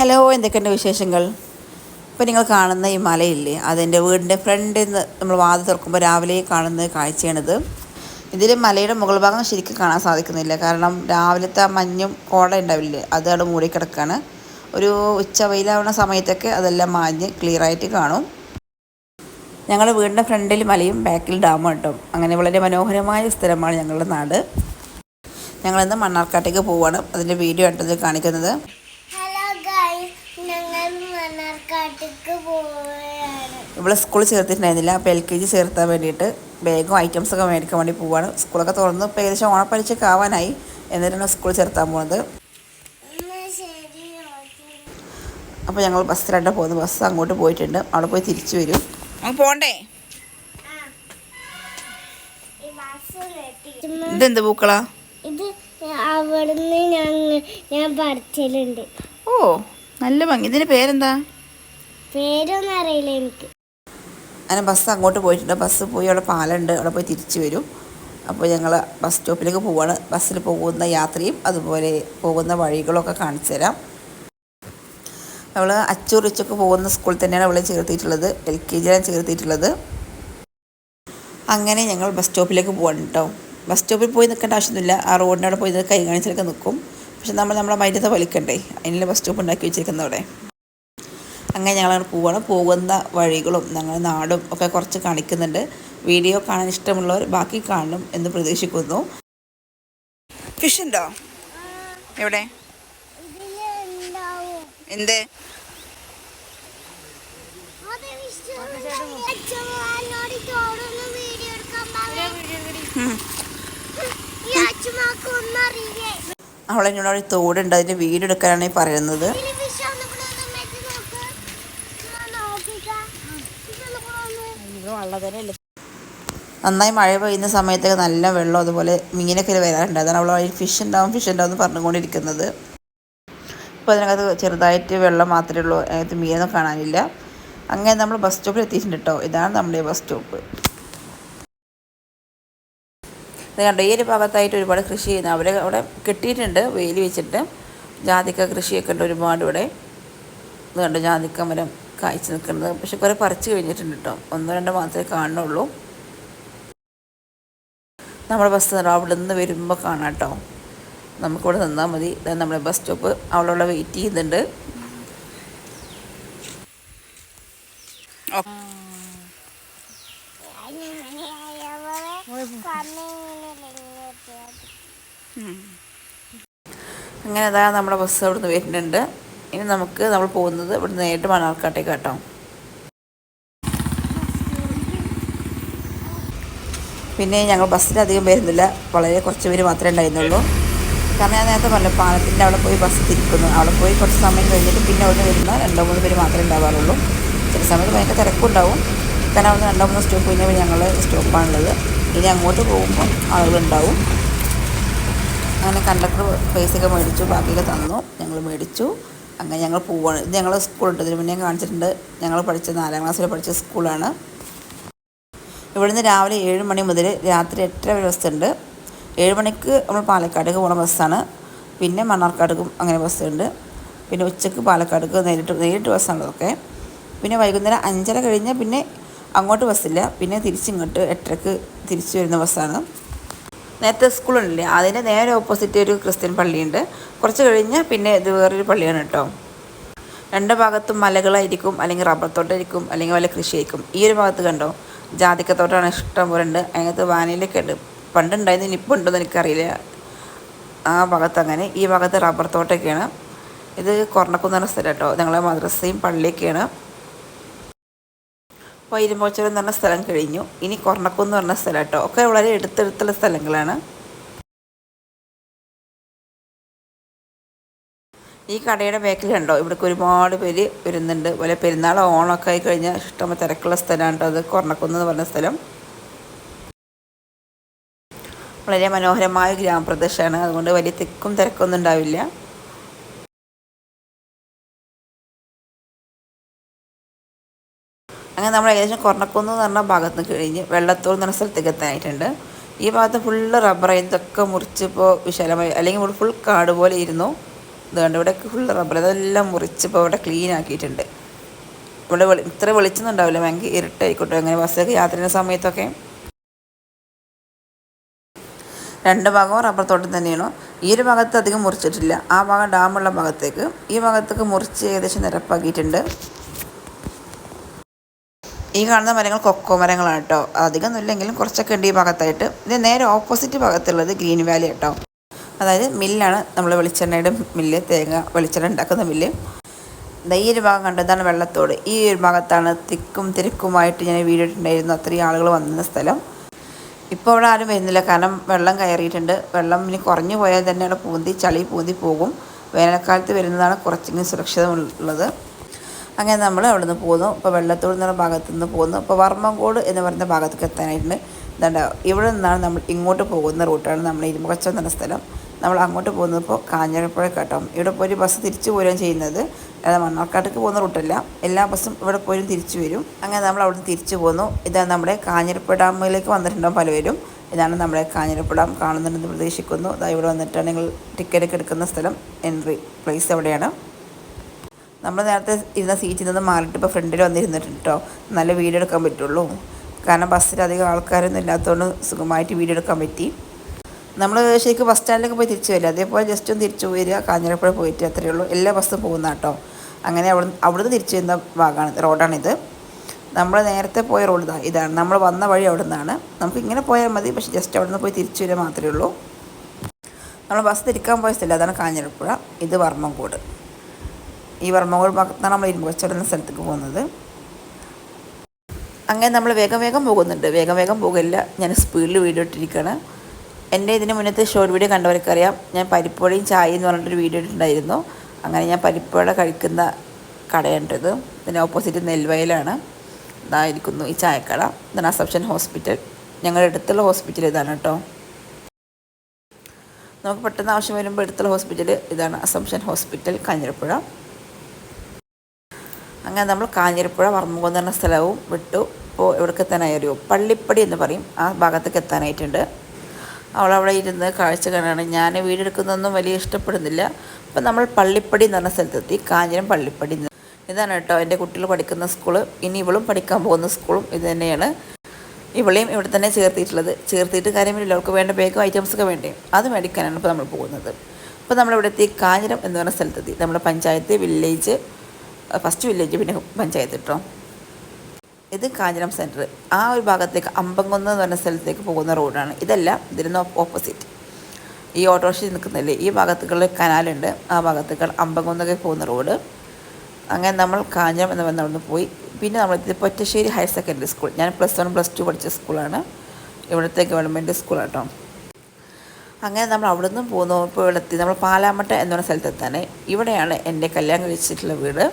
Hello എന്തൊക്കെയുണ്ട് വിശേഷങ്ങൾ? ഇപ്പോൾ നിങ്ങൾ കാണുന്ന ഈ മലയില്ലേ അതിന്റെ വീടിന്റെ ഫ്രണ്ടിൽ നിന്ന് നമ്മൾ വാതിൽ തുറക്കുമ്പോൾ രാവിലെ കാണുന്ന കാഴ്ചയാണിത്. ഇതിൽ മലയുടെ മുകൾ ഭാഗം ശരിക്കും കാണാൻ സാധിക്കുന്നില്ല. കാരണം രാവിലത്തെ മഞ്ഞും കോട ഉണ്ടാവില്ലേ അത് അവിടെ മൂടിക്കിടക്കുകയാണ് ഒരു ഉച്ച വെയിലാവുന്ന സമയത്തൊക്കെ അതെല്ലാം മാഞ്ഞ് ക്ലിയറായിട്ട് കാണും. ഞങ്ങളുടെ വീടിന്റെ ഫ്രണ്ടിൽ മലയും ബാക്കിൽ ഡാമും കേട്ടോ. അങ്ങനെ വളരെ മനോഹരമായ സ്ഥലമാണ് ഞങ്ങളുടെ നാട്. ഞങ്ങളിന്ന് മണ്ണാർക്കാട്ടേക്ക് പോവുകയാണ്. അതിന്റെ വീഡിയോ ആയിട്ടത് കാണിക്കുന്നത് ഹലോ ഗൈസ് ഞങ്ങൾ മണ്ണാർക്കാട്ടേക്ക് പോവുകയാണ് ഇവിടെ സ്കൂളിൽ ചേർത്തിട്ടുണ്ടായിരുന്നില്ല. അപ്പോൾ എൽ കെ ജി ചേർത്താൻ വേണ്ടിയിട്ട് ബാഗും ഐറ്റംസൊക്കെ മേടിക്കാൻ വേണ്ടി പോവാണ്. സ്കൂളൊക്കെ തുറന്ന്. ഇപ്പോൾ ഏകദേശം ഓണപ്പരീക്ഷയ്ക്ക് ആവാനായി. എന്നിട്ടാണ് സ്കൂളിൽ ചേർത്താൻ പോകുന്നത്. അപ്പോൾ ഞങ്ങൾ ബസ്സിലായിട്ട് പോകുന്നത് ബസ് അങ്ങോട്ട് പോയിട്ടുണ്ട്. അവിടെ പോയി തിരിച്ചു വരും. പോണ്ടേ? ഈ ബസ് കെട്ടി. ഇതെന്ത് പൂക്കളാ? ഇത് അവിടുന്ന് ഞാൻ ഞാൻ പഠിച്ചലുണ്ട് ഓ നല്ല ഭംഗി. ഇതിന്റെ പേരെന്താ? പേരൊന്നും അറിയില്ല എനിക്ക്. അങ്ങനെ ബസ് അങ്ങോട്ട് പോയിട്ടുണ്ട്. ബസ് പോയി അവിടെ പാലുണ്ട്. അവിടെ പോയി തിരിച്ചു വരും. അപ്പോൾ ഞങ്ങൾ ബസ് സ്റ്റോപ്പിലേക്ക് പോവാണ്. ബസ്സിൽ പോകുന്ന യാത്രയും അതുപോലെ പോകുന്ന വഴികളൊക്കെ കാണിച്ചു തരാം. അവൾ അച്ചൂർ ഉച്ചയ്ക്ക് പോകുന്ന സ്കൂളിൽ തന്നെയാണ് അവളെ ചേർത്തിയിട്ടുള്ളത്. L K ജിയിലാണ് ചേർത്തിയിട്ടുള്ളത്. അങ്ങനെ ഞങ്ങൾ ബസ് സ്റ്റോപ്പിലേക്ക് പോകണം കേട്ടോ. ബസ് സ്റ്റോപ്പിൽ പോയി നിൽക്കേണ്ട ആവശ്യമൊന്നുമില്ല. ആ റോഡിനോട് പോയി കൈ കാണിച്ചിലൊക്കെ നിൽക്കും. പക്ഷെ നമ്മൾ നമ്മളെ മൈരത്തെ വലിക്കണ്ടേ അതിനുള്ള ബസ് സ്റ്റോപ്പ് ഉണ്ടാക്കി വെച്ചിരിക്കുന്നത് അവിടെ അങ്ങനെ ഞങ്ങൾ പോവുകയാണ് പോകുന്ന വഴികളും ഞങ്ങളുടെ നാടും ഒക്കെ കുറച്ച് കാണിക്കുന്നുണ്ട്. വീഡിയോ കാണാൻ ഇഷ്ടമുള്ളവർ ബാക്കി കാണണം എന്ന് പ്രതീക്ഷിക്കുന്നു. ഫിഷ് ഉണ്ടോ? എവിടെ? എന്ത്? അച്ഛനോട് തോടുണ്ട്. വീഡിയോ വീടെടുക്കാനാണ് പറഞ്ഞു നന്നായി മഴ പെയ്യുന്ന സമയത്തൊക്കെ നല്ല വെള്ളം അതുപോലെ മീനൊക്കെ വരാറുണ്ട്. അതാണ് അവൾ അതിൽ ഫിഷ് ഉണ്ടാവും ഫിഷ് ഉണ്ടാവും എന്ന് പറഞ്ഞുകൊണ്ടിരിക്കുന്നത്. ഇപ്പോൾ അതിനകത്ത് ചെറുതായിട്ട് വെള്ളം മാത്രമേ ഉള്ളൂ അതിനകത്ത് മീനൊന്നും കാണാനില്ല. അങ്ങനെ നമ്മൾ ബസ് സ്റ്റോപ്പിൽ എത്തിയിട്ടുണ്ട് കേട്ടോ ഇതാണ് നമ്മുടെ ബസ് സ്റ്റോപ്പ് ഇത് കണ്ടോ ഈ ഒരു ഭാഗത്തായിട്ട് ഒരുപാട് കൃഷി ചെയ്യുന്ന അവർ അവിടെ കെട്ടിയിട്ടുണ്ട് വെയിൽ വെച്ചിട്ട്. ജാതിക്ക കൃഷിയൊക്കെ ഉണ്ട് ഒരുപാട് ഇവിടെ. ഇത് കണ്ടോ ജാതിക്ക മരം. കായ്ച്ച് നിൽക്കുന്നത്. പക്ഷെ കുറേ പറിച്ച് കഴിഞ്ഞിട്ടുണ്ട് കേട്ടോ ഒന്നോ രണ്ടോ മാത്രമേ കാണുന്നുള്ളൂ. നമ്മുടെ ബസ് അവിടെ നിന്ന് വരുമ്പോൾ കാണാം കേട്ടോ നമുക്കിവിടെ നിന്നാൽ മതി. നമ്മുടെ ബസ് സ്റ്റോപ്പ് അവളവിടെ വെയിറ്റ് ചെയ്യുന്നുണ്ട്. അങ്ങനെ അതാ നമ്മുടെ ബസ് അവിടെ നിന്ന് വരുന്നുണ്ട്. ഇനി നമുക്ക് നമ്മൾ പോകുന്നത് ഇവിടെ നേരിട്ട് മണാർക്കാട്ടേക്ക് കേട്ടോ. പിന്നെ ഞങ്ങൾ ബസ്സിൽ അധികം വരുന്നില്ല. വളരെ കുറച്ച് പേര് മാത്രമേ ഉണ്ടായിരുന്നുള്ളൂ. കാരണം ഞാൻ നേരത്തെ പറഞ്ഞു പാലത്തിന്റെ അവിടെ പോയി ബസ് തിരിക്കുന്നു. അവിടെ പോയി കുറച്ച് സമയം കഴിഞ്ഞിട്ട് പിന്നെ അവിടെ വരുന്ന രണ്ടോ മൂന്ന് പേര് മാത്രമേ ഉണ്ടാവാറുള്ളൂ. ചില സമയത്ത് ഭയങ്കര തിരക്കുണ്ടാവും. കാരണം അവിടെ രണ്ടോ മൂന്ന് സ്റ്റോപ്പ് കഴിഞ്ഞാൽ ഞങ്ങൾ സ്റ്റോപ്പാണുള്ളത്. ഇനി അങ്ങോട്ട് പോകുമ്പോൾ ആളുകളുണ്ടാവും. അങ്ങനെ കണ്ടക്ടർ പൈസയൊക്കെ മേടിച്ചു ബാക്കിയൊക്കെ തന്നു. ഞങ്ങൾ മേടിച്ചു. അങ്ങനെ ഞങ്ങൾ പോവാണ്. ഇത് ഞങ്ങൾ സ്കൂളുണ്ട്. ഇതിന് മുന്നേ കാണിച്ചിട്ടുണ്ട്. ഞങ്ങൾ പഠിച്ച നാലാം ക്ലാസ്സിൽ പഠിച്ച സ്കൂളാണ്. ഇവിടുന്ന് രാവിലെ ഏഴ് മണി മുതൽ രാത്രി എട്ടര വരെ ബസ്സുണ്ട് ഏഴ് മണിക്ക് നമ്മൾ പാലക്കാടേക്ക് പോകുന്ന ബസ്സാണ് പിന്നെ മണ്ണാർക്കാടേക്കും അങ്ങനെ ബസ്സുണ്ട് പിന്നെ ഉച്ചയ്ക്ക് പാലക്കാടേക്ക് നേരിട്ട് നേരിട്ട് ബസ്സാണതൊക്കെ പിന്നെ വൈകുന്നേരം അഞ്ചര കഴിഞ്ഞാൽ പിന്നെ അങ്ങോട്ട് ബസ്സില്ല പിന്നെ തിരിച്ചിങ്ങോട്ട് എട്ടരക്ക് തിരിച്ചു വരുന്ന ബസ്സാണ് നേരത്തെ സ്കൂളുണ്ടല്ലേ അതിന്റെ നേരെ ഓപ്പോസിറ്റ് ഒരു ക്രിസ്ത്യൻ പള്ളിയുണ്ട്. കുറച്ച് കഴിഞ്ഞ് പിന്നെ ഇത് വേറൊരു പള്ളിയാണ് കേട്ടോ. രണ്ട് ഭാഗത്തും മലകളായിരിക്കും അല്ലെങ്കിൽ റബ്ബർ തോട്ടമായിരിക്കും അല്ലെങ്കിൽ വല്ല കൃഷിയായിരിക്കും. ഈ ഒരു ഭാഗത്ത് കണ്ടോ? ജാതിക്കത്തോട്ടമാണ് ഇഷ്ടം പോലെ ഉണ്ട്. അതിനകത്ത് വാനിലൊക്കെ ഉണ്ട്. പണ്ടുണ്ടായിരുന്നു ഇപ്പോൾ ഉണ്ടോയെന്ന് എനിക്കറിയില്ല. ആ ഭാഗത്ത് അങ്ങനെ. ഈ ഭാഗത്ത് റബ്ബർ തോട്ടമൊക്കെയാണ് ഇത് കൊറണക്കുന്ന് സ്ഥലം കേട്ടോ. ഞങ്ങളെ മദ്രസയും പള്ളിയൊക്കെയാണ്. അപ്പോൾ ഇരുമ്പോച്ചരം എന്ന് പറഞ്ഞ സ്ഥലം കഴിഞ്ഞു. ഇനി കൊർണക്കുന്ന് പറഞ്ഞ സ്ഥലം കേട്ടോ. ഒക്കെ വളരെ എടുത്തെടുത്തുള്ള സ്ഥലങ്ങളാണ്. ഈ കടയുടെ ബാക്കിൽ കണ്ടോ? ഇവിടേക്ക് ഒരുപാട് പേര് വരുന്നുണ്ട്. പോലെ പെരുന്നാൾ ഓണമൊക്കെ ആയി കഴിഞ്ഞാൽ ഇഷ്ടം തിരക്കുള്ള സ്ഥലമാണ് അത്. കൊർണക്കുന്ന് എന്ന് പറഞ്ഞ സ്ഥലം. വളരെ മനോഹരമായ ഗ്രാമപ്രദേശമാണ്. അതുകൊണ്ട് വലിയ തിക്കും തിരക്കൊന്നും ഉണ്ടാവില്ല. അങ്ങനെ നമ്മൾ ഏകദേശം കൊറണക്കുന്ന് എന്ന് പറഞ്ഞ ഭാഗത്ത് കഴിഞ്ഞ് വെള്ളത്തോൾ എന്ന് പറഞ്ഞ സ്ഥലത്തേക്ക് എത്താനായിട്ടുണ്ട്. ഈ ഭാഗത്ത് ഫുള്ള് റബ്ബർ ഇതൊക്കെ മുറിച്ച് ഇപ്പോൾ വിശാലമായി അല്ലെങ്കിൽ ഇവിടെ ഫുൾ കാട് പോലെ ഇരുന്നു. ഇതുകൊണ്ട് ഇവിടെ ഫുൾ റബ്ബർ അതെല്ലാം മുറിച്ച് ഇപ്പോൾ ഇവിടെ ക്ലീൻ ആക്കിയിട്ടുണ്ട്. ഇവിടെ വെളി ഇത്ര വെളിച്ചൊന്നും ഉണ്ടാവില്ല. ഭയങ്കര ഇരുട്ടായിക്കോട്ടെ അങ്ങനെ ബസ്സൊക്കെ യാത്ര ചെയ്യുന്ന സമയത്തൊക്കെ. രണ്ട് ഭാഗവും റബ്ബർ തോട്ടം തന്നെയാണ്. ഈ ഒരു ഭാഗത്ത് അധികം മുറിച്ചിട്ടില്ല. ആ ഭാഗം ഡാമുള്ള ഭാഗത്തേക്ക്. ഈ ഭാഗത്തേക്ക് മുറിച്ച് ഏകദേശം നിരപ്പാക്കിയിട്ടുണ്ട്. ഈ കാണുന്ന മരങ്ങൾ കൊക്കോ മരങ്ങളാണ് കേട്ടോ. അധികം ഇല്ലെങ്കിലും കുറച്ചൊക്കെ ഉണ്ട് ഈ ഭാഗത്തായിട്ട്. ഇത് നേരെ ഓപ്പോസിറ്റ് ഭാഗത്തുള്ളത് ഗ്രീൻ വാലി കേട്ടോ അതായത് മില്ലാണ് നമ്മൾ വെളിച്ചെണ്ണയുടെ മില്ല് തേങ്ങ വെളിച്ചെണ്ണ ഉണ്ടാക്കുന്ന മില്ല്. ഈ ഒരു ഭാഗം കണ്ടു? ഇതാണ് വെള്ളത്തോട്. ഈ ഒരു ഭാഗത്താണ് തിക്കും തിരക്കുമായിട്ട് ഞാൻ വീഡിയോ ഇട്ടുണ്ടായിരുന്നു അത്രയും ആളുകൾ വന്നിരുന്ന സ്ഥലം. ഇപ്പോൾ അവിടെ ആരും വരുന്നില്ല. കാരണം വെള്ളം കയറിയിട്ടുണ്ട്. വെള്ളം ഇനി കുറഞ്ഞു പോയാൽ തന്നെ അവിടെ പൂന്തി ചളി പൂന്തി പോകും. വേനൽക്കാലത്ത് വരുന്നതാണ് കുറച്ചെങ്കിലും സുരക്ഷിതമുള്ളത്. അങ്ങനെ നമ്മൾ അവിടെ നിന്ന് പോന്നു ഇപ്പോൾ വെള്ളത്തോട് എന്നുള്ള ഭാഗത്തു നിന്ന് പോന്നു ഇപ്പോൾ വർമ്മങ്കോട് എന്ന് പറയുന്ന ഭാഗത്തേക്ക് എത്താനായിട്ടുണ്ട്. ഇതുണ്ട് ഇവിടെ നിന്നാണ് നമ്മൾ ഇങ്ങോട്ട് പോകുന്ന റൂട്ടാണ് നമ്മൾ ഇരുമുഖച്ചം എന്ന സ്ഥലം. നമ്മൾ അങ്ങോട്ട് പോകുന്നത് ഇപ്പോൾ കാഞ്ഞിരപ്പുഴ കേട്ടോ. ഇവിടെ പോയി ബസ് തിരിച്ചു പോരുകയും ചെയ്യുന്നത്. അതായത് മണ്ണാർക്കാട്ടേക്ക് പോകുന്ന റൂട്ടല്ല എല്ലാ ബസ്സും ഇവിടെ പോലും തിരിച്ചു വരും. അങ്ങനെ നമ്മൾ അവിടെ തിരിച്ചു പോന്നു ഇതാണ് നമ്മുടെ കാഞ്ഞിരപ്പുഴ ഡാമിലേക്ക് വന്നിട്ടുണ്ടാവും പലവരും. ഇതാണ് നമ്മുടെ കാഞ്ഞിരപ്പുഴ ഡാം കാണുന്നുണ്ടെന്ന് പ്രതീക്ഷിക്കുന്നു. അതായത് ഇവിടെ വന്നിട്ടാണ് നിങ്ങൾ ടിക്കറ്റ് ഒക്കെ എടുക്കുന്ന സ്ഥലം. എൻട്രി പ്ലേസ് എവിടെയാണ് നമ്മൾ നേരത്തെ ഇരുന്ന സീറ്റിൽ നിന്ന് മാറിയിട്ട് ഇപ്പോൾ ഫ്രണ്ടിൽ വന്നിരുന്നിട്ടുണ്ട് കേട്ടോ നല്ല വീഡിയോ എടുക്കാൻ പറ്റുള്ളൂ. കാരണം ബസ്സിൽ അധികം ആൾക്കാരൊന്നും ഇല്ലാത്തതുകൊണ്ട് സുഖമായിട്ട് വീഡിയോ എടുക്കാൻ പറ്റി. നമ്മൾ ശരിക്കും ബസ് സ്റ്റാൻഡിലൊക്കെ പോയി തിരിച്ചു വരില്ല അതേപോലെ ജസ്റ്റ് ഒന്ന് തിരിച്ചു വരിക. കാഞ്ഞിരപ്പുഴ പോയിട്ട് അത്രയേ ഉള്ളൂ. എല്ലാ ബസ്സും പോകുന്ന കേട്ടോ അങ്ങനെ അവിടെ അവിടുന്ന് തിരിച്ചു വരുന്ന ഭാഗമാണ് റോഡാണിത് നമ്മൾ നേരത്തെ പോയ റോഡ് ഇതാ ഇതാണ്. നമ്മൾ വന്ന വഴി അവിടെ നിന്നാണ് നമുക്ക് ഇങ്ങനെ പോയാൽ മതി. പക്ഷേ ജസ്റ്റ് അവിടെ നിന്ന് പോയി തിരിച്ചു വരിക മാത്രമേ ഉള്ളൂ. നമ്മൾ ബസ് തിരിക്കാൻ പോയ സ്ഥലം അതാണ് കാഞ്ഞിരപ്പുഴ. ഇത് വർമ്മങ്കോട് ഈ വർമ്മങ്കോട് ഭാഗത്താണ് നമ്മൾ ഇരുമ്പുവച്ചോട് എന്ന സ്ഥലത്തേക്ക് പോകുന്നത്. അങ്ങനെ നമ്മൾ വേഗം വേഗം പോകുന്നുണ്ട്. വേഗം വേഗം പോകില്ല ഞാൻ സ്പീഡിൽ വീഡിയോ ഇട്ടിരിക്കുകയാണ്. എന്റെ ഇതിന് മുന്നത്തെ ഷോർട്ട് വീഡിയോ കണ്ടവർക്കറിയാം. ഞാൻ പരിപ്പുവടയും ചായയും എന്ന് പറഞ്ഞിട്ടൊരു വീഡിയോ ഇട്ടിട്ടുണ്ടായിരുന്നു. അങ്ങനെ ഞാൻ പരിപ്പുവട കഴിക്കുന്ന കടയുണ്ടത്. ഇതിന് ഓപ്പോസിറ്റ് നെൽവയലാണ്. ഇതായിരിക്കുന്നു ഈ ചായക്കട. ഇതാണ് അസംഷൻ ഹോസ്പിറ്റൽ. ഞങ്ങളുടെ അടുത്തുള്ള ഹോസ്പിറ്റൽ ഇതാണ് കേട്ടോ. നമുക്ക് പെട്ടെന്ന് ആവശ്യം വരുമ്പോൾ അടുത്തുള്ള ഹോസ്പിറ്റൽ ഇതാണ് അസംഷൻ ഹോസ്പിറ്റൽ കാഞ്ഞിരപ്പുഴ. അങ്ങനെ നമ്മൾ കാഞ്ഞിരപ്പുഴ വർമ്മകുന്ന് എന്ന സ്ഥലവും വിട്ടു. ഇപ്പോൾ എവിടേക്ക് എത്താനായി ഒരു പള്ളിപ്പടി എന്ന് പറയും. ആ ഭാഗത്തേക്ക് എത്താനായിട്ടുണ്ട്. അവളവിടെ ഇരുന്ന് കാഴ്ച കാണാണ്. ഞാൻ വീടെടുക്കുന്നതൊന്നും വലിയ ഇഷ്ടപ്പെടുന്നില്ല. അപ്പം നമ്മൾ പള്ളിപ്പടി എന്ന് പറഞ്ഞ സ്ഥലത്തെത്തി. കാഞ്ഞിരം പള്ളിപ്പടി ഇതാണ് കേട്ടോ എന്റെ കുട്ടികൾ പഠിക്കുന്ന സ്കൂൾ ഇനി ഇവളും പഠിക്കാൻ പോകുന്ന സ്കൂളും ഇത് തന്നെയാണ്. ഇവളെയും ഇവിടെ തന്നെ ചേർത്തിയിട്ടുള്ളത്. ചേർത്തിയിട്ട് കാര്യമില്ല അവൾക്ക് വേണ്ട ബേക്ക് ഐറ്റംസൊക്കെ വേണ്ടേ. അത് മേടിക്കാനാണ് ഇപ്പോൾ നമ്മൾ പോകുന്നത്. അപ്പോൾ നമ്മളിവിടെ എത്തി കാഞ്ഞിരം എന്ന് പറഞ്ഞ സ്ഥലത്തെത്തി. നമ്മുടെ പഞ്ചായത്ത് വില്ലേജ് ഫസ്റ്റ് വില്ലേജ് പിന്നെ പഞ്ചായത്ത് കേട്ടോ ഇത് കാഞ്ഞിരം സെന്റർ ആ ഒരു ഭാഗത്തേക്ക് അമ്പങ്കുന്ന് എന്ന് പറഞ്ഞ സ്ഥലത്തേക്ക് പോകുന്ന റോഡാണ് ഇതല്ല ഇതിന് ഓപ്പോസിറ്റ് ഈ ഓട്ടോറിക്ഷ നിൽക്കുന്നില്ലേ? ഈ ഭാഗത്തേക്കുള്ള കനാലുണ്ട് ആ ഭാഗത്തേക്ക് അമ്പങ്കുന്നൊക്കെ പോകുന്ന റോഡ് അങ്ങനെ നമ്മൾ കാഞ്ഞിരം എന്ന് പറഞ്ഞ അവിടുന്ന് പോയി. പിന്നെ നമ്മൾ ഇത് പൊറ്റശ്ശേരി ഹയർ സെക്കൻഡറി സ്കൂൾ ഞാൻ പ്ലസ് വൺ പ്ലസ് ടു പഠിച്ച സ്കൂളാണ് ഇവിടുത്തെ ഗവൺമെന്റ് സ്കൂൾ കേട്ടോ അങ്ങനെ നമ്മൾ അവിടെ നിന്നും പോകുന്നു. ഇപ്പോൾ ഇവിടെ നമ്മൾ പാലാമട്ട എന്ന് പറഞ്ഞ സ്ഥലത്തെത്താണ് ഇവിടെയാണ് എന്റെ കല്യാണം കഴിച്ചിട്ടുള്ള വീട്.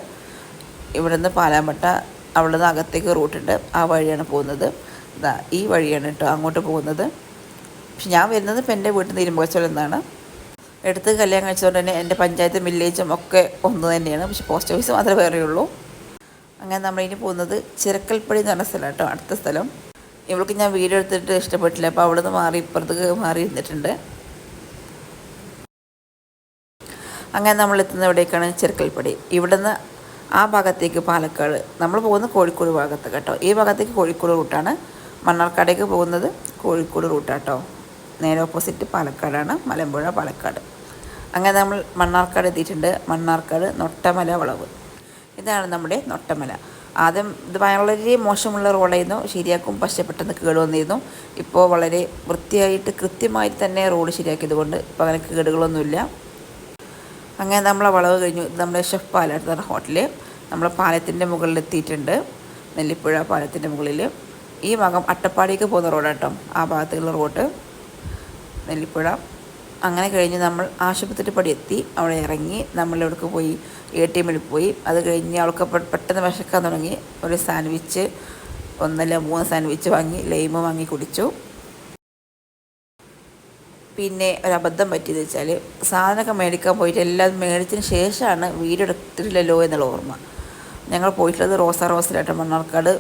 ഇവിടുന്ന് പാലാമട്ട അവിടെ നിന്ന് അകത്തേക്ക് റൂട്ടുണ്ട്. ആ വഴിയാണ് പോകുന്നത്. ഇതാ ഈ വഴിയാണ് കേട്ടോ അങ്ങോട്ട് പോകുന്നത്. പക്ഷെ ഞാൻ വരുന്നത് ഇപ്പം എന്റെ വീട്ടിൽ നിന്ന് ഇരുമ്പകച്ചോളം എന്നാണ് എടുത്ത് കല്യാണം കഴിച്ചതുകൊണ്ട് തന്നെ എന്റെ പഞ്ചായത്തും വില്ലേജും ഒക്കെ ഒന്ന് തന്നെയാണ്. പക്ഷെ പോസ്റ്റ് ഓഫീസ് മാത്രമേ വേറെ ഉള്ളൂ. അങ്ങനെ നമ്മളിനി പോകുന്നത് ചിരക്കൽപ്പടി എന്ന് പറഞ്ഞ സ്ഥലം കേട്ടോ അടുത്ത സ്ഥലം. ഇവൾക്ക് ഞാൻ വീഡിയോ എടുത്തിട്ട് ഇഷ്ടപ്പെട്ടില്ല. അപ്പോൾ അവിടെ നിന്ന് മാറി ഇപ്പുറത്തേക്ക് മാറി ഇരുന്നിട്ടുണ്ട്. അങ്ങനെ നമ്മൾ എത്തുന്ന എവിടേക്കാണ്? ചെറുക്കൽപ്പടി ഇവിടുന്ന് ആ ഭാഗത്തേക്ക് പാലക്കാട് നമ്മൾ പോകുന്നത് കോഴിക്കോട് ഭാഗത്ത് കേട്ടോ. ഈ ഭാഗത്തേക്ക് കോഴിക്കോട് റൂട്ടാണ്. മണ്ണാർക്കാടേക്ക് പോകുന്നത് കോഴിക്കോട് റൂട്ടാട്ടോ. നേരെ ഓപ്പോസിറ്റ് പാലക്കാടാണ് മലമ്പുഴ പാലക്കാട്. അങ്ങനെ നമ്മൾ മണ്ണാർക്കാട് എത്തിയിട്ടുണ്ട്. മണ്ണാർക്കാട് നൊട്ടമല വളവ്. ഇതാണ് നമ്മുടെ നൊട്ടമല. ആദ്യം ഇത് വളരെ മോശമുള്ള റോഡായിരുന്നു. ശരിയാക്കും പക്ഷേ പെട്ടെന്ന് കേട് വന്നിരുന്നു. ഇപ്പോൾ വളരെ വൃത്തിയായിട്ട് കൃത്യമായി തന്നെ റോഡ് ശരിയാക്കിയത് കൊണ്ട് ഇപ്പോൾ അങ്ങനെ കേടുകളൊന്നുമില്ല. അങ്ങനെ നമ്മളെ വളവ് കഴിഞ്ഞു. നമ്മുടെ ഷെഫ് പാലാട്ട് ഹോട്ടൽ നമ്മൾ പാലത്തിന്റെ മുകളിൽ എത്തിയിട്ടുണ്ട് നെല്ലിപ്പുഴ പാലത്തിന്റെ മുകളിൽ ഈ ഭാഗം അട്ടപ്പാടിക്ക് പോകുന്ന റോഡാട്ടോ ആ ഭാഗത്തുള്ള റോഡ്. നെല്ലിപ്പുഴ. അങ്ങനെ കഴിഞ്ഞ് നമ്മൾ ആശുപത്രി പടി എത്തി. അവിടെ ഇറങ്ങി നമ്മൾ ഇവിടേക്ക് പോയി. എ ടി എമ്മിൽ പോയി. അത് കഴിഞ്ഞ് അവൾക്ക് പെട്ടെന്ന് വിശക്കാൻ തുടങ്ങി. ഒരു സാൻഡ്വിച്ച് ഒന്നല്ല മൂന്ന് സാൻഡ്വിച്ച് വാങ്ങി. ലൈമ് വാങ്ങി കുടിച്ചു. പിന്നെ ഒരു അബദ്ധം പറ്റിയെന്ന് വെച്ചാൽ സാധനമൊക്കെ മേടിക്കാൻ പോയിട്ട് എല്ലാം മേടിച്ചതിന് ശേഷമാണ് വീഡിയോ എടുത്തിട്ടില്ലല്ലോ എന്നുള്ള ഓർമ്മ. ഞങ്ങൾ പോയിട്ടുള്ളത് റോസ റോസിലായിട്ട് മണ്ണാർക്കാട്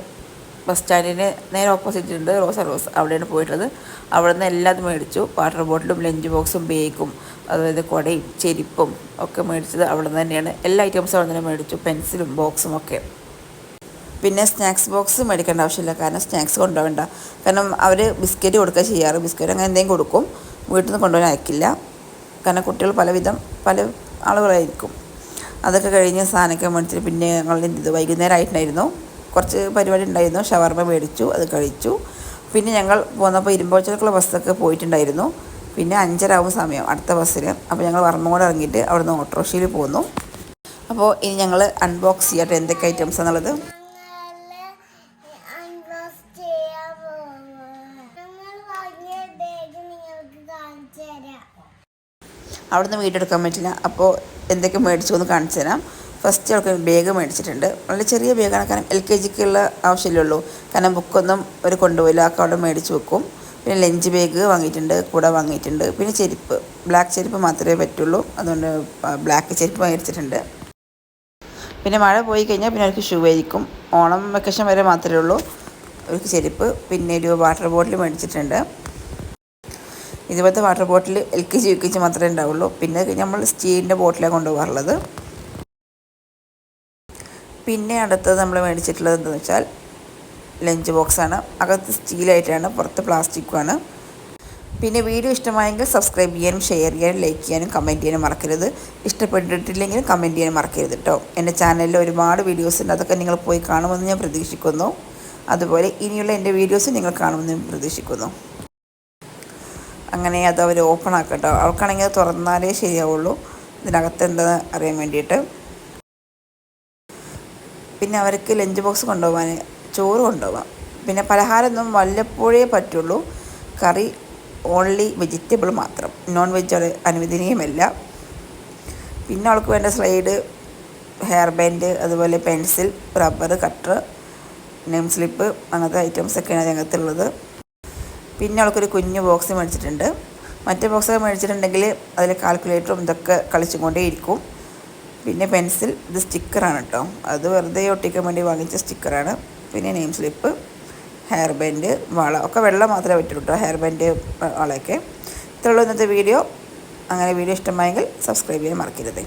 ബസ് സ്റ്റാൻഡിന് നേരെ ഓപ്പോസിറ്റ് ഉണ്ട് റോസ റോസ്. അവിടെയാണ് പോയിട്ടുള്ളത്. അവിടെ നിന്ന് എല്ലാതും മേടിച്ചു. വാട്ടർ ബോട്ടിലും ലഞ്ച് ബോക്സും ബേക്കും അതായത് കുടയും ചെരിപ്പും ഒക്കെ മേടിച്ചത് അവിടെ നിന്ന് തന്നെയാണ്. എല്ലാ ഐറ്റംസും അവിടെ നിന്ന് മേടിച്ചു. പെൻസിലും ബോക്സും ഒക്കെ. പിന്നെ സ്നാക്സ് ബോക്സ് മേടിക്കേണ്ട ആവശ്യമില്ല. കാരണം സ്നാക്സ് കൊണ്ടുപോകണ്ട. കാരണം അവർ ബിസ്ക്കറ്റ് കൊടുക്കുക ചെയ്യാറ്. ബിസ്ക്കറ്റ് അങ്ങനെ എന്തെങ്കിലും കൊടുക്കും. വീട്ടിൽ നിന്ന് കൊണ്ടുപോകാൻ അയക്കില്ല. കാരണം കുട്ടികൾ പലവിധം പല ആളുകളായിരിക്കും. അതൊക്കെ കഴിഞ്ഞ് സാധനമൊക്കെ മേടിച്ചിട്ട് പിന്നെ ഞങ്ങൾ എന്ത് ചെയ്തു? വൈകുന്നേരം ആയിട്ടുണ്ടായിരുന്നു. കുറച്ച് പരിപാടി ഉണ്ടായിരുന്നു. ഷവർമ മേടിച്ചു അത് കഴിച്ചു. പിന്നെ ഞങ്ങൾ പോന്നപ്പോൾ ഇരുമ്പോച്ചക്കുള്ള ബസ്സൊക്കെ പോയിട്ടുണ്ടായിരുന്നു. പിന്നെ അഞ്ചരാവും സമയം അടുത്ത ബസ്സിന്. അപ്പോൾ ഞങ്ങൾ വർമ്മോട് ഇറങ്ങിയിട്ട് അവിടുന്ന് ഓട്ടോറിക്ഷയിൽ പോന്നു. അപ്പോൾ ഇനി ഞങ്ങൾ അൺബോക്സ് ചെയ്യട്ടെ എന്തൊക്കെ ഐറ്റംസ് എന്നുള്ളത് ഞങ്ങൾ അൺബോക്സ് ചെയ്യാൻ പോകുന്നത് ഞങ്ങൾ വാങ്ങിയ ബാഗ് നിങ്ങൾക്ക് കാണിച്ചു തരാം അവിടുന്ന് എടുക്കാൻ പറ്റില്ല. അപ്പോൾ എന്തൊക്കെ മേടിച്ചു എന്ന് കാണിച്ചു തരാം. ഫസ്റ്റ് അവർക്ക് ബാഗ് മേടിച്ചിട്ടുണ്ട്. വളരെ ചെറിയ ബാഗാണ് കാരണം എൽ കെ ജിക്കുള്ള ആവശ്യമില്ലുള്ളൂ കാരണം ബുക്കൊന്നും അവർ കൊണ്ടുപോയില്ല. ഒക്കെ അവിടെ മേടിച്ച് വെക്കും. പിന്നെ ലഞ്ച് ബാഗ് വാങ്ങിയിട്ടുണ്ട്. കൂടെ വാങ്ങിയിട്ടുണ്ട്. പിന്നെ ചെരുപ്പ്. ബ്ലാക്ക് ചെരുപ്പ് മാത്രമേ പറ്റുള്ളൂ. അതുകൊണ്ട് ബ്ലാക്ക് ചെരുപ്പ് മേടിച്ചിട്ടുണ്ട്. പിന്നെ മഴ പോയി കഴിഞ്ഞാൽ പിന്നെ അവർക്ക് ഷൂ ആയിരിക്കും. ഓണം വെക്കേഷൻ വരെ മാത്രമേ ഉള്ളൂ. അവർക്ക് ചെരുപ്പ്. പിന്നെ ഒരു വാട്ടർ ബോട്ടിൽ മേടിച്ചിട്ടുണ്ട്. ഇതുപോലത്തെ water bottle L K G U K G മാത്രമേ ഉണ്ടാവുള്ളൂ. പിന്നെ നമ്മൾ സ്റ്റീലിന്റെ ബോട്ടിലാണ് കൊണ്ടുപോകാറുള്ളത്. പിന്നെ അടുത്തത് നമ്മൾ മേടിച്ചിട്ടുള്ളത് എന്താണെന്ന് വെച്ചാൽ ലഞ്ച് ബോക്സാണ് അകത്ത് സ്റ്റീലായിട്ടാണ് പുറത്ത് പ്ലാസ്റ്റിക്കുമാണ് പിന്നെ വീഡിയോ ഇഷ്ടമായെങ്കിൽ സബ്സ്ക്രൈബ് ചെയ്യാനും ഷെയർ ചെയ്യാനും ലൈക്ക് ചെയ്യാനും കമന്റ് ചെയ്യാനും മറക്കരുത്. ഇഷ്ടപ്പെട്ടിട്ടില്ലെങ്കിലും കമന്റ് ചെയ്യാനും മറക്കരുത് കേട്ടോ എന്റെ ചാനലിൽ ഒരുപാട് വീഡിയോസ് ഉണ്ട്. അതൊക്കെ നിങ്ങൾ പോയി കാണുമെന്ന് ഞാൻ പ്രതീക്ഷിക്കുന്നു. അതുപോലെ ഇനിയുള്ള എന്റെ വീഡിയോസ് നിങ്ങൾ കാണുമെന്ന് ഞാൻ പ്രതീക്ഷിക്കുന്നു. അങ്ങനെ അത് അവർ ഓപ്പൺ ആക്കട്ടോ. അവൾക്കാണെങ്കിൽ അത് തുറന്നാലേ ശരിയാവുള്ളൂ. ഇതിനകത്ത് എന്താ അറിയാൻ വേണ്ടിയിട്ട്. പിന്നെ അവർക്ക് ലഞ്ച് ബോക്സ് കൊണ്ടുപോകാൻ ചോറ് കൊണ്ടുപോകാം പിന്നെ പലഹാരമൊന്നും വല്ലപ്പോഴേ പറ്റുള്ളൂ. കറി ഓൺലി വെജിറ്റബിൾ മാത്രം. നോൺ വെജ് അനുവദനീയമല്ല. പിന്നെ അവൾക്ക് വേണ്ട സ്ലൈഡ് ഹെയർ ബാൻഡ് അതുപോലെ pencil rubber cutter name slip അങ്ങനത്തെ ഐറ്റംസൊക്കെയാണ് അതിനകത്തുള്ളത്. പിന്നെ അവൾക്കൊരു കുഞ്ഞു ബോക്സ് മേടിച്ചിട്ടുണ്ട്. മറ്റേ ബോക്സ് മേടിച്ചിട്ടുണ്ടെങ്കിൽ അതിൽ കാൽക്കുലേറ്ററും ഇതൊക്കെ കളിച്ചുകൊണ്ടേ ഇരിക്കും പിന്നെ പെൻസിൽ ഇത് സ്റ്റിക്കറാണ് കേട്ടോ. അത് വെറുതെ ഒട്ടിക്കാൻ വേണ്ടി വാങ്ങിച്ച സ്റ്റിക്കറാണ് പിന്നെ നെയിം സ്ലിപ്പ് ഹെയർ ബാൻഡ് വള ഒക്കെ വെള്ളം മാത്രമേ പറ്റുള്ളൂ ഹെയർ ബാൻഡ് വളയൊക്കെ. ഇത്രയുള്ളൂ ഇന്നത്തെ വീഡിയോ അങ്ങനെ വീഡിയോ ഇഷ്ടമായെങ്കിൽ സബ്സ്ക്രൈബ് ചെയ്യാൻ മറക്കരുത്.